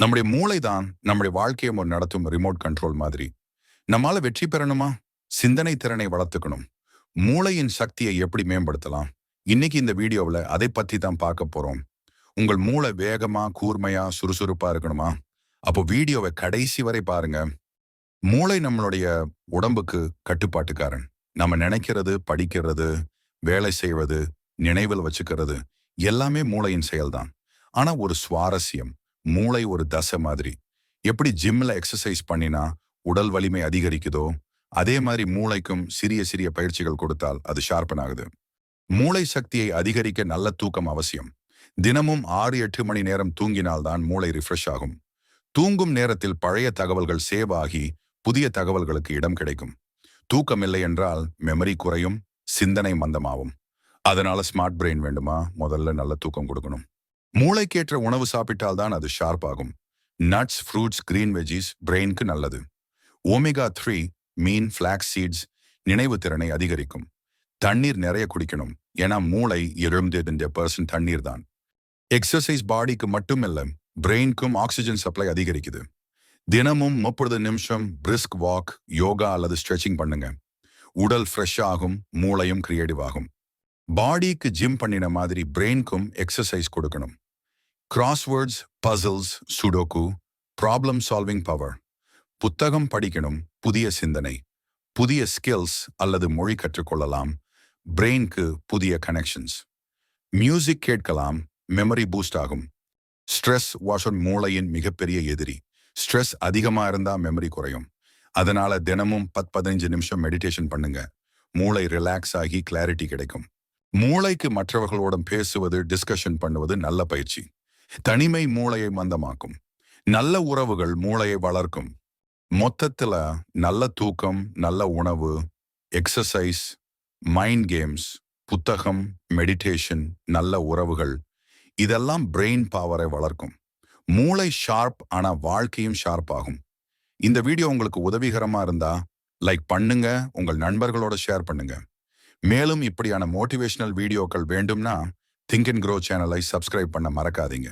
நம்முடைய மூளை தான் நம்முடைய வாழ்க்கையை ஒரு நடத்தும் ரிமோட் கண்ட்ரோல் மாதிரி. நம்மால வெற்றி பெறணுமா? சிந்தனை திறனை வளர்த்துக்கணும். மூளையின் சக்தியை எப்படி மேம்படுத்தலாம்? இன்னைக்கு இந்த வீடியோவில் அதை பத்தி தான் பார்க்க போறோம். உங்கள் மூளை வேகமா கூர்மையா சுறுசுறுப்பா இருக்கணுமா? அப்போ வீடியோவை கடைசி வரை பாருங்க. மூளை நம்மளுடைய உடம்புக்கு கட்டுப்பாட்டுக்காரன். நம்ம நினைக்கிறது படிக்கிறது வேலை செய்வது நினைவில் வச்சுக்கிறது எல்லாமே மூளையின் செயல்தான். ஆனா ஒரு சுவாரஸ்யம் மூளை ஒரு தசை மாதிரி. எப்படி ஜிம்ல எக்ஸசைஸ் பண்ணினா உடல் வலிமை அதிகரிக்குதோ அதே மாதிரி மூளைக்கும் சிறிய சிறிய பயிற்சிகள் கொடுத்தால் அது ஷார்பன் ஆகுது. மூளை சக்தியை அதிகரிக்க நல்ல தூக்கம் அவசியம். தினமும் ஆறு எட்டு மணி நேரம் தூங்கினால்தான் மூளை ரிஃப்ரெஷ் ஆகும். தூங்கும் நேரத்தில் பழைய தகவல்கள் சேவ் ஆகி புதிய தகவல்களுக்கு இடம் கிடைக்கும். தூக்கம் இல்லை என்றால் மெமரி குறையும் சிந்தனை மந்தமாகும். அதனால ஸ்மார்ட் பிரெயின் வேண்டுமா? முதல்ல நல்ல தூக்கம் கொடுக்கணும். மூளைக்கேற்ற உணவு சாப்பிட்டால் தான் அது ஷார்ப் ஆகும். நட்ஸ் ஃப்ரூட்ஸ் கிரீன் வெஜிஸ் பிரெயினுக்கு நல்லது. ஓமேகா த்ரீ மீன் ஃபிளாக்ஸ் சீட்ஸ் நினைவு திறனை அதிகரிக்கும். தண்ணீர் நிறைய குடிக்கணும். ஏன்னா மூளை எழுபது பர்சன்ட் தண்ணீர் தான். எக்ஸசைஸ் பாடிக்கு மட்டுமல்ல பிரெயின்க்கும் ஆக்சிஜன் சப்ளை அதிகரிக்குது. தினமும் முப்பது நிமிஷம் பிரிஸ்க் வாக் யோகா அல்லது ஸ்ட்ரெச்சிங் பண்ணுங்க. உடல் ஃப்ரெஷ் ஆகும் மூளையும் கிரியேட்டிவ் ஆகும். பாடிக்கு ஜிம் பண்ணின மாதிரி பிரெயின்க்கும் எக்ஸசைஸ் கொடுக்கணும். Crosswords puzzles sudoku problem solving power புத்தகம் படிக்கணும் புதிய சிந்தனை. புதிய ஸ்கில்ஸ் அல்லது மொழி கற்றுக்கொள்ளலாம். பிரெயின்க்கு புதிய கனெக்ஷன்ஸ் மியூசிக் கேட்கலாம் மெமரி பூஸ்ட் ஆகும். ஸ்ட்ரெஸ் வாஷன் மூளையின் மிகப்பெரிய எதிரி. ஸ்ட்ரெஸ் அதிகமா இருந்தா மெமரி குறையும். அதனால தினமும் பத் பதினஞ்சு நிமிஷம் மெடிடேஷன் பண்ணுங்க. மூளை ரிலாக்ஸ் ஆகி கிளாரிட்டி கிடைக்கும். மூளைக்கு மற்றவர்களோட பேசுவது டிஸ்கஷன் பண்ணுவது நல்ல பயிற்சி. தனிமை மூளையை மந்தமாக்கும். நல்ல உறவுகள் மூளையை வளர்க்கும். மொத்தத்துல நல்ல தூக்கம் நல்ல உணவு எக்ஸசைஸ் மைண்ட் கேம்ஸ் புத்தகம் மெடிடேஷன் நல்ல உறவுகள் இதெல்லாம் பிரெயின் பவரை வளர்க்கும். மூளை ஷார்ப் ஆனா வாழ்க்கையும் ஷார்ப் ஆகும். இந்த வீடியோ உங்களுக்கு உதவிகரமா இருந்தா லைக் பண்ணுங்க உங்கள் நண்பர்களோட ஷேர் பண்ணுங்க. மேலும் இப்படியான மோட்டிவேஷனல் வீடியோக்கள் வேண்டும்னா திங்க் அண்ட் க்ரோ சேனலை சப்ஸ்கிரைப் பண்ண மறக்காதீங்க.